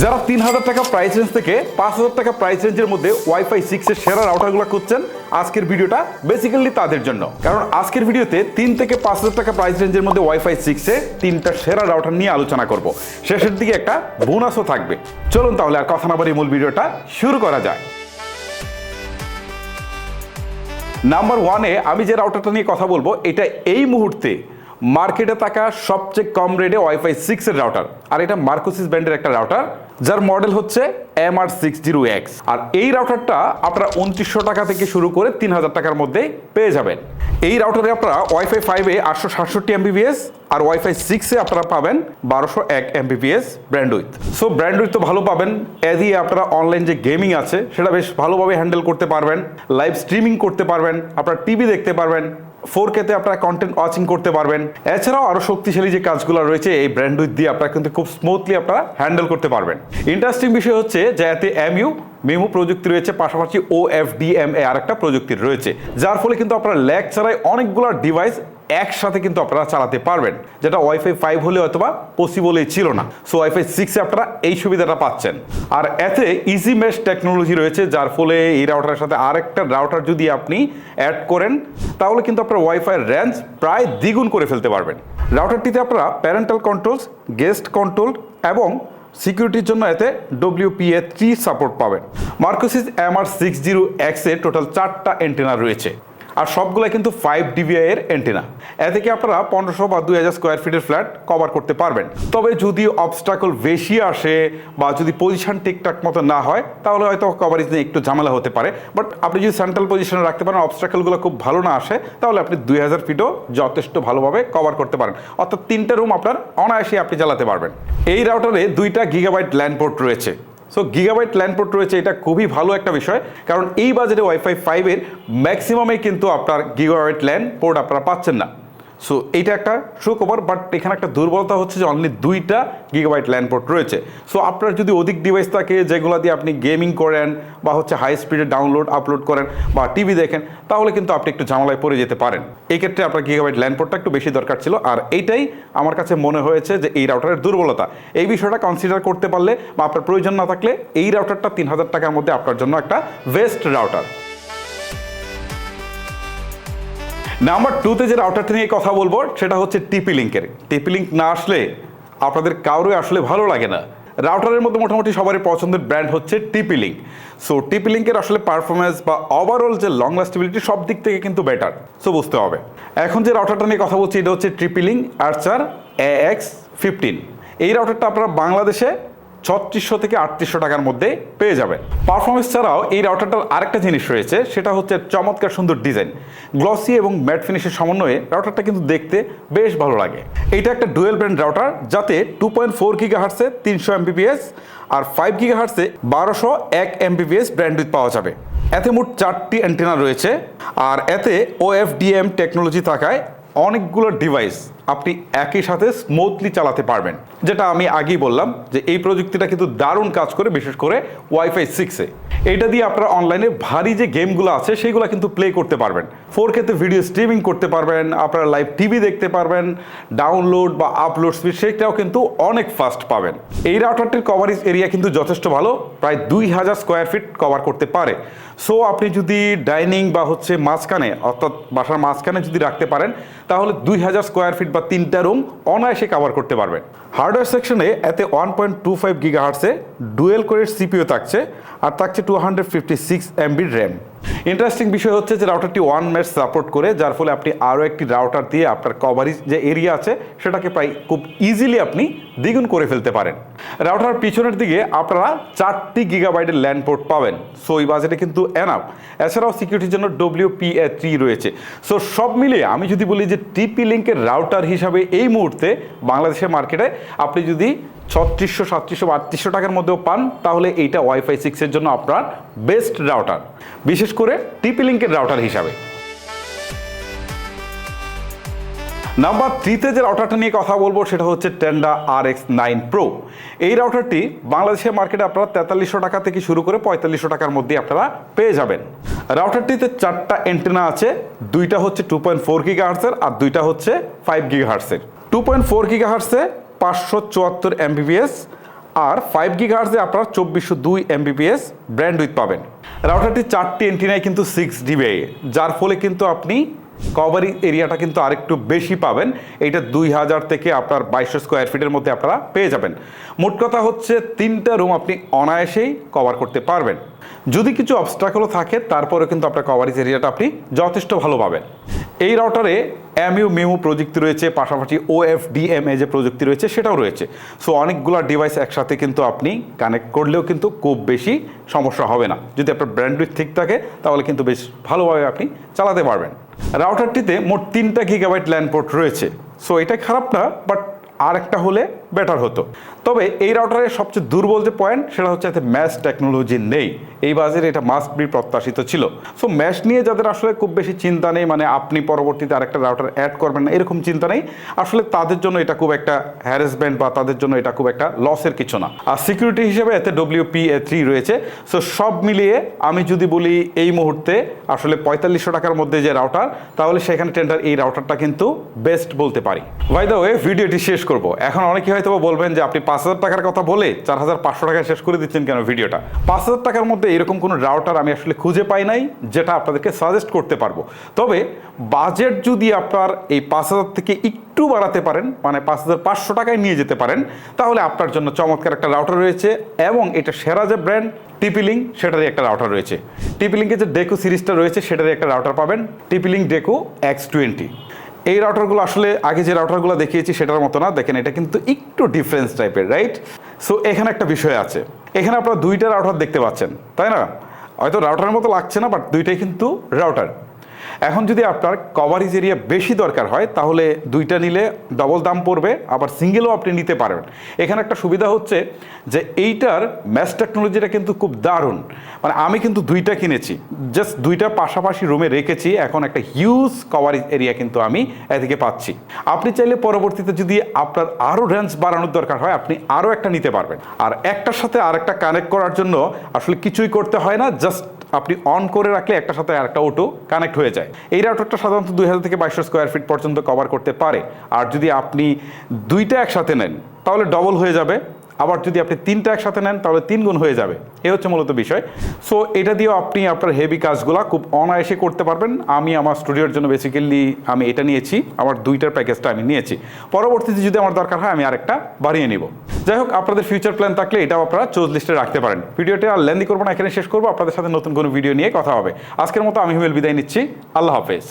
যারা তিন হাজার টাকা প্রাইস রেঞ্জ থেকে পাঁচ হাজার টাকা প্রাইস রেঞ্জের মধ্যে ওয়াইফাই সিক্সের সেরা রাউটারগুলো খুঁজছেন আজকের ভিডিওটা বেসিক্যালি তাদের জন্য। কারণ আজকের ভিডিওতে তিন থেকে পাঁচ হাজার টাকা প্রাইস রেঞ্জের মধ্যে ওয়াইফাই সিক্সে তিনটা সেরা রাউটার নিয়ে আলোচনা করব। শেষের দিকে একটা বোনাসও থাকবে। চলুন তাহলে আর কথা না বাড়িয়ে মূল ভিডিওটা শুরু করা যায় নাম্বার ওয়ানে আমি যে রাউটারটা নিয়ে কথা বলব, এটা এই মুহূর্তে মার্কেটে থাকা সবচেয়ে কম রেটে ওয়াইফাই সিক্স এর রাউটার আর এটা মার্কোসিস ব্র্যান্ডের একটা রাউটার যার মডেল হচ্ছে M R six zero X আর এই রাউটারটা আপনারা উনত্রিশশো টাকা থেকে শুরু করে তিন হাজার টাকার মধ্যে পেয়ে যাবেন। এই রাউটারে আপনারা ওয়াইফাই ফাইভে আটশো সাতষট্টি এমবিবিএস আর ওয়াইফাই সিক্সে আপনারা পাবেন বারোশো এক Mbps bandwidth so bandwidth তো ভালো পাবেন। এ দিয়ে আপনারা অনলাইন যে গেমিং আছে, সেটা বেশ ভালোভাবে হ্যান্ডেল করতে পারবেন। লাইভ স্ট্রিমিং করতে পারবেন। আপনারা টিভি দেখতে পারবেন। ফোর কেতে আপনারা কন্টেন্ট ওয়াচিং করতে পারবেন। এছাড়াও আরও শক্তিশালী যে কাজগুলো রয়েছে, এই ব্র্যান্ড উইথ দিয়ে আপনারা কিন্তু খুব স্মুথলি আপনারা হ্যান্ডেল করতে পারবেন। ইন্টারেস্টিং বিষয় হচ্ছে যে এতে এমইউ মেমো প্রযুক্তি রয়েছে, পাশাপাশি O F D M A আর একটা প্রযুক্তি রয়েছে। যার ফলে কিন্তু আপনারা ল্যাগ ছাড়াই অনেকগুলো ডিভাইস একসাথে কিন্তু আপনারা চালাতে পারবেন, যেটা ওয়াইফাই ফাইভ হলে অথবা পসিবলই ছিল না। সো ওয়াইফাই সিক্সে আপনারা এই সুবিধাটা পাচ্ছেন। আর এতে ইজি মেশ টেকনোলজি রয়েছে, যার ফলে এই রাউটারের সাথে আরেকটা রাউটার যদি আপনি অ্যাড করেন, তাহলে কিন্তু আপনার ওয়াইফাই রেঞ্জ প্রায় দ্বিগুণ করে ফেলতে পারবেন। রাউটারটিতে আপনারা প্যারেন্টাল কন্ট্রোলস গেস্ট কন্ট্রোল এবং সিকিউরিটির জন্য এতে ডব্লিউপিএ থ্রি সাপোর্ট পাবেন। Mercusys M R six zero এক্সে টোটাল চারটা এন্টেনা রয়েছে। আর সবগুলো কিন্তু ফাইভ ডিবিআই এর এন্টেনা এ থেকে আপনারা পনেরোশো বা দুই হাজার স্কোয়ার ফিটের ফ্ল্যাট কভার করতে পারবেন। তবে যদি অবস্টাকল বেশি আসে বা যদি পজিশন ঠিকঠাক মতো না হয়, তাহলে হয়তো কভারেজ নিয়ে একটু ঝামেলা হতে পারে। বাট আপনি যদি সেন্ট্রাল পজিশনে রাখতে পারেন অবস্টাকলগুলো খুব ভালো না আসে, তাহলে আপনি দুই হাজার ফিটও যথেষ্ট ভালোভাবে কভার করতে পারেন। অর্থাৎ তিনটে রুম আপনার অনায়াসে আপনি চালাতে পারবেন। এই রাউটারে দুইটা গিগাবাইট ল্যান্ড পোর্ট রয়েছে। সো গিগাবাইট ল্যান্ড পোর্ট রয়েছে, এটা খুবই ভালো একটা বিষয়। কারণ এই বাজেটে ওয়াইফাই ফাইভের ম্যাক্সিমামে কিন্তু আপনার গিগাবাইট ল্যান্ড পোর্ট আপনারা পাচ্ছেন না। সো এইটা একটা সুখবর বাট এখানে একটা দুর্বলতা হচ্ছে যে অনলি দুইটা গিগাবাইট ল্যান্ড পোর্ট রয়েছে। সো আপনার যদি অধিক ডিভাইস থাকে, যেগুলো দিয়ে আপনি গেমিং করেন, বা হচ্ছে হাই স্পিডে ডাউনলোড আপলোড করেন, বা টিভি দেখেন, তাহলে কিন্তু আপনি একটু ঝামেলায় পড়ে যেতে পারেন। এই ক্ষেত্রে আপনার গিগাবাইট ল্যান্ড পোর্টটা একটু বেশি দরকার ছিল, আর এইটাই আমার কাছে মনে হয়েছে যে এই রাউটারের দুর্বলতা। এই বিষয়টা কনসিডার করতে পারলে, বা আপনার প্রয়োজন না থাকলে, এই রাউটারটা তিন হাজার টাকার মধ্যে আপনার জন্য একটা বেস্ট রাউটার নাম্বার টুতে যে রাউটারটি নিয়ে কথা বলব, সেটা হচ্ছে টিপি লিঙ্কের টিপি লিঙ্ক না আসলে আপনাদের কারোই আসলে ভালো লাগে না। রাউটারের মধ্যে মোটামুটি সবারই পছন্দের ব্র্যান্ড হচ্ছে টিপি লিঙ্ক সো টিপি লিঙ্কের আসলে পারফরমেন্স বা ওভারঅল যে লং লাস্টেবিলিটি সব দিক থেকে কিন্তু বেটার সো বুঝতে হবে। এখন যে রাউটারটা নিয়ে কথা বলছি, এটা হচ্ছে TP Link Archer A X fifteen এই রাউটারটা আপনারা বাংলাদেশে ছত্রিশশো থেকে আটত্রিশশো টাকার মধ্যে পেয়ে যাবেন। পারফরমেন্স ছাড়াও এই রাউটারটার আরেকটা জিনিস রয়েছে, সেটা হচ্ছে চমৎকার সুন্দর ডিজাইন। গ্লসি এবং ম্যাট ফিনিশের সমন্বয়ে রাউটারটা কিন্তু দেখতে বেশ ভালো লাগে। এটা একটা ডুয়েল ব্র্যান্ড রাউটার যাতে টু পয়েন্ট ফোর গিগা হার্সে তিনশো এমবিপিএস আর ফাইভ গিগা হার্সে বারোশো এক এমবিপিএস ব্র্যান্ড পাওয়া যাবে। এতে মোট চারটি অ্যান্টেনা রয়েছে, আর এতে ওএফডিএম টেকনোলজি থাকায় অনেকগুলো ডিভাইস আপনি একই সাথে স্মুথলি চালাতে পারবেন। যেটা আমি আগেই বললাম যে এই প্রযুক্তিটা কিন্তু দারুণ কাজ করে, বিশেষ করে ওয়াইফাই সিক্সে এটা দিয়ে আপনারা অনলাইনে ভারী যে গেমগুলো আছে, সেইগুলো কিন্তু প্লে করতে পারবেন। ফোর কেতে ভিডিও স্ট্রিমিং করতে পারবেন, আপনারা লাইভ টিভি দেখতে পারবেন ডাউনলোড বা আপলোড স্পিড সেটাও কিন্তু অনেক ফাস্ট পাবেন। এই রাউটারটির কভারেজ এরিয়া কিন্তু যথেষ্ট ভালো, প্রায় দুই হাজার স্কোয়ার ফিট কভার করতে পারে। সো আপনি যদি ডাইনিং বা হচ্ছে মাঝখানে, অর্থাৎ বাসার মাঝখানে যদি রাখতে পারেন, তাহলে দুই হাজার স্কোয়ার ফিট বা তিনটা রুম অনায়াসে কাভার করতে পারবেন হার্ডওয়্যার সেকশনে এতে one point two five giga হার্সে dual করে সিপিও থাকছে, আর থাকছে টু হান্ড্রেড ফিফটি সিক্স এমবির র্যাম ইন্টারেস্টিং বিষয় হচ্ছে যে রাউটারটি ওয়ান ম্যাচ সাপোর্ট করে, যার ফলে আপনি আরও একটি রাউটার দিয়ে আপনার কভারেজ যে এরিয়া আছে, সেটাকে প্রায় খুব ইজিলি আপনি দ্বিগুণ করে ফেলতে পারেন। রাউটার পিছনের দিকে আপনারা চারটি গিগাবাইটের ল্যান্ড পোর্ট পাবেন। সো এই বাজেটে কিন্তু এনাফ এছাড়াও সিকিউরিটির জন্য ডব্লিউ পি এ থ্রি রয়েছে। সো সব মিলিয়ে আমি যদি বলি যে টিপি লিঙ্কের রাউটার হিসাবে এই মুহূর্তে বাংলাদেশের মার্কেটে আপনি যদি ছত্রিশশো, সাতত্রিশশো আটত্রিশশো টাকার মধ্যেও পান, তাহলে এইটা ওয়াইফাই সিক্সের জন্য আপনার বেস্ট রাউটার। বিশেষ করে টিপি লিঙ্কের রাউটার হিসাবে। নাম্বার থ্রিতে যে রাউটারটা নিয়ে কথা বলব, সেটা হচ্ছে Tenda R X nine pro. এই রাউটারটি বাংলাদেশের মার্কেটে আপনারা তেতাল্লিশশো টাকা থেকে শুরু করে পঁয়তাল্লিশশো টাকার মধ্যে আপনারা পেয়ে যাবেন। রাউটারটিতে চারটা এন্টেনা আছে, দুইটা হচ্ছে টু পয়েন্ট ফোর গিগা আর দুইটা হচ্ছে ফাইভ গিগা হার্সের টু পয়েন্ট ফোর গিগা হার্সে পাঁচশো চুয়াত্তর এমবিবিএস আর ফাইভ গিগার্সে আপনার চব্বিশশো দুই এমবিবিএস ব্র্যান্ড উইথ পাবেন রাউটারটি চারটি এন্টিনায় কিন্তু সিক্স ডিবে যার ফলে কিন্তু আপনি কভারি এরিয়াটা কিন্তু আরেকটু বেশি পাবেন। এইটা দুই হাজার থেকে আপনার বাইশশো স্কোয়ার ফিটের মধ্যে আপনারা পেয়ে যাবেন। মোট কথা হচ্ছে তিনটা রুম আপনি অনায়াসেই কভার করতে পারবেন। যদি কিছু অবস্ট্রাকলও থাকে, তারপরেও কিন্তু আপনার কভারেজ এরিয়াটা আপনি যথেষ্ট ভালো পাবেন। এই রাউটারে এমইউ মিউ প্রযুক্তি রয়েছে, পাশাপাশি ও এফ ডিএমএ যে প্রযুক্তি রয়েছে, সেটাও রয়েছে। সো অনেকগুলো ডিভাইস একসাথে কিন্তু আপনি কানেক্ট করলেও কিন্তু খুব বেশি সমস্যা হবে না। যদি আপনার ব্র্যান্ডউইথ ঠিক থাকে, তাহলে কিন্তু বেশ ভালোভাবে আপনি চালাতে পারবেন। রাউটারটিতে মোট তিনটা গিগাবাইট ল্যান্ড পোর্ট রয়েছে। সো এটা খারাপ না বাট আর একটা হলে বেটার হতো। তবে এই রাউটারের সবচেয়ে দুর্বল যে পয়েন্ট, সেটা হচ্ছে এতে ম্যাচ টেকনোলজি নেই। এই বাজারে এটা মাস্ট বি প্রত্যাশিত ছিল। সো ম্যাশ নিয়ে যাদের আসলে খুব বেশি চিন্তা নেই মানে আপনি পরবর্তীতে আরেকটা রাউটার অ্যাড করবেন না, এরকম চিন্তা নেই। আসলে তাদের জন্য এটা খুব একটা হ্যারাসমেন্ট বা তাদের জন্য এটা খুব একটা লসের কিছু না। আর সিকিউরিটি হিসেবে এতে ডব্লিউ পি এ থ্রি রয়েছে। সো সব মিলিয়ে আমি যদি বলি এই মুহূর্তে আসলে পঁয়তাল্লিশশো টাকার মধ্যে যে রাউটার তাহলে সেখানে টেন্ডার এই রাউটারটা কিন্তু বেস্ট বলতে পারি। বাই দ্য ওয়ে ভিডিওটি শেষ করব। এখন অনেকে হয়তো বলবেন যে, আপনি পাঁচ হাজার টাকার কথা বলে চার হাজার পাঁচশো টাকায় শেষ করে দিচ্ছেন কেন ভিডিওটা পাঁচ হাজার টাকার মধ্যে এরকম কোনো রাউটার আমি আসলে খুঁজে পাই নাই, যেটা আপনাদেরকে সাজেস্ট করতে পারব। তবে বাজেট যদি আপনার এই পাঁচ হাজার থেকে একটু বাড়াতে পারেন মানে পাঁচ হাজার পাঁচশো টাকায় নিয়ে যেতে পারেন, তাহলে আপনার জন্য চমৎকার একটা রাউটার রয়েছে এবং এটা সেরা যে ব্র্যান্ড টিপিলিং সেটারই একটা রাউটার রয়েছে। টিপিলিংকের যে ডেকো সিরিজটা রয়েছে, সেটারই একটা রাউটার পাবেন টিপিলিং ডেকো এক্স টোয়েন্টি এই রাউটারগুলো আসলে আগে যে রাউটারগুলো দেখিয়েছি, সেটার মতো না, দেখেন এটা কিন্তু একটু ডিফারেন্স টাইপের রাইট সো এখানে একটা বিষয় আছে। এখানে আপনারা দুইটা রাউটার দেখতে পাচ্ছেন, তাই না? হয়তো রাউটারের মতো লাগছে না বাট দুইটাই কিন্তু রাউটার এখন যদি আপনার কভারেজ এরিয়া বেশি দরকার হয়, তাহলে দুইটা নিলে ডবল দাম পড়বে, আবার সিঙ্গেলও আপনি নিতে পারবেন। এখানে একটা সুবিধা হচ্ছে যে এইটার ম্যাচ টেকনোলজিটা কিন্তু খুব দারুণ। মানে আমি কিন্তু দুইটা কিনেছি। জাস্ট দুইটা পাশাপাশি রুমে রেখেছি, এখন একটা হিউজ কভারেজ এরিয়া কিন্তু আমি এদিকে পাচ্ছি। আপনি চাইলে পরবর্তীতে যদি আপনার আরও রেঞ্জ বাড়ানোর দরকার হয়, আপনি আরও একটা নিতে পারবেন। আর একটার সাথে আরেকটা কানেক্ট করার জন্য আসলে কিছুই করতে হয় না জাস্ট আপনি অন করে রাখলে একটা সাথে আরেকটা অটো কানেক্ট হয়ে যায়। এই রাউটারটা সাধারণত দুই হাজার থেকে বাইশশো স্কোয়ার ফিট পর্যন্ত কভার করতে পারে। আর যদি আপনি দুইটা একসাথে নেন, তাহলে ডবল হয়ে যাবে। আবার যদি আপনি তিনটা একসাথে নেন, তাহলে তিন গুণ হয়ে যাবে। এ হচ্ছে মূলত বিষয়। সো এটা দিয়েও আপনি আপনার হেভি কাজগুলো খুব অনায়াসে করতে পারবেন। আমি আমার স্টুডিওর জন্য বেসিক্যালি আমি এটা নিয়েছি। আমার দুইটার প্যাকেজটা আমি নিয়েছি। পরবর্তীতে যদি আমার দরকার হয়, আমি আরেকটা বাড়িয়ে নিব। যাই হোক, আপনাদের ফিউচার প্ল্যান থাকলে এটাও আপনারা চোজ লিস্টে রাখতে পারেন। ভিডিওটা আর লেন্দি করব না, এখানে শেষ করব। আপনাদের সাথে নতুন কোনো ভিডিও নিয়ে কথা হবে। আজকের মতো আমি হিমেল বিদায় নিচ্ছি। আল্লাহ হাফেজ।